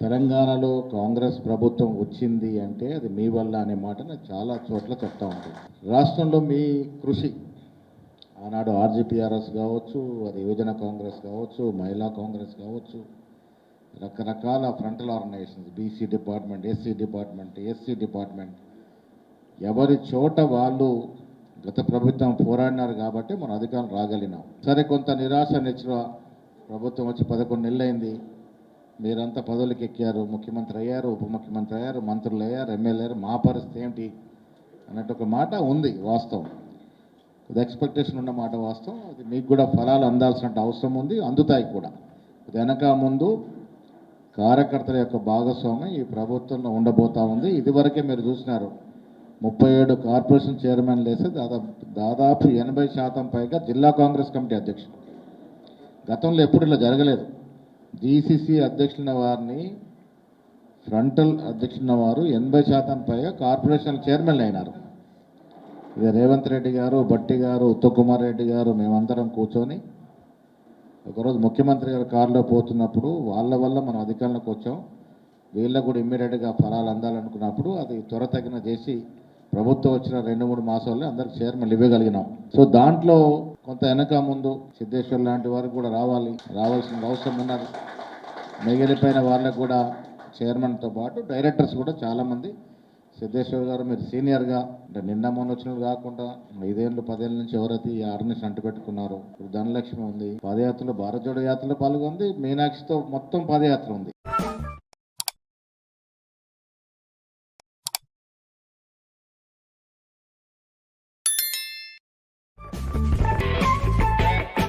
తెలంగాణలో కాంగ్రెస్ ప్రభుత్వం వచ్చింది అంటే అది మీ వల్ల అనే మాట చాలా చోట్ల చెప్తా ఉంటుంది రాష్ట్రంలో మీ కృషి ఆనాడు ఆర్జీపీఆర్ఎస్ కావచ్చు అది యువజన కాంగ్రెస్ కావచ్చు మహిళా కాంగ్రెస్ కావచ్చు రకరకాల frontal organisations BC department SC department SC department ఎవరి చోట వాళ్ళు గత ప్రభుత్వం పోరాడినారు కాబట్టి మనం అధికారం రాగలిగినాం. సరే కొంత నిరాశ నిచ్చువ ప్రభుత్వం వచ్చి పదకొండు నెలలైంది. అయింది మీరంతా పదవులకు ఎక్కారు ముఖ్యమంత్రి అయ్యారు ఉప ముఖ్యమంత్రి అయ్యారు మంత్రులు అయ్యారు ఎమ్మెల్యే అయ్యారు మా పరిస్థితి ఏమిటి అన్నట్టు ఒక మాట ఉంది వాస్తవం. ఇది ఎక్స్పెక్టేషన్ ఉన్న మాట వాస్తవం. అది మీకు కూడా ఫలాలు అందాల్సిన అవసరం ఉంది అందుతాయి కూడా. వెనక ముందు కార్యకర్తల యొక్క భాగస్వామ్యం ఈ ప్రభుత్వంలో ఉండబోతా ఉంది. ఇదివరకే మీరు చూసినారు ముప్పై ఏడు కార్పొరేషన్ చైర్మన్లు వేస్తే దాదాపు దాదాపు ఎనభై శాతం పైగా జిల్లా కాంగ్రెస్ కమిటీ అధ్యక్షుడు గతంలో ఎప్పుడు ఇలా జరగలేదు. జీసీసీ అధ్యక్షులైన వారిని ఫ్రంటల్ అధ్యక్షున్న వారు ఎనభై శాతం పైగా కార్పొరేషన్ చైర్మన్లు అయినారు. ఇది రేవంత్ రెడ్డి గారు భట్టి గారు ఉత్తమ్ కుమార్ రెడ్డి గారు మేమందరం కూర్చొని ఒకరోజు ముఖ్యమంత్రి గారు కారులో పోతున్నప్పుడు వాళ్ళ వల్ల మనం అధికారంలోకి వచ్చాం. వీళ్ళకు కూడా ఇమ్మీడియట్గా ఫలాలు అందాలనుకున్నప్పుడు అది త్వర తగిన చేసి ప్రభుత్వం వచ్చిన రెండు మూడు మాసాల్లో అందరికి చైర్మన్లు ఇవ్వగలిగినాం. సో దాంట్లో కొంత వెనక ముందు సిద్ధేశ్వర్ లాంటి వారికి కూడా రావాలి రావాల్సిన అవసరం ఉన్నది. మిగిలిపోయిన వాళ్ళకు కూడా చైర్మన్తో పాటు డైరెక్టర్స్ కూడా చాలామంది. సిద్ధేశ్వర్ గారు మీరు సీనియర్గా అంటే నిన్న మొన్న వచ్చిన కాకుండా ఐదేళ్ళు పదేళ్ళ నుంచి ఎవరైతే ఈ ఆర్గనైజేషన్ అంటుపెట్టుకున్నారో ఇప్పుడు ధనలక్ష్మి ఉంది పాదయాత్రలో భారత జోడ యాత్రలో పాల్గొంది మీనాక్షితో మొత్తం పాదయాత్ర ఉంది.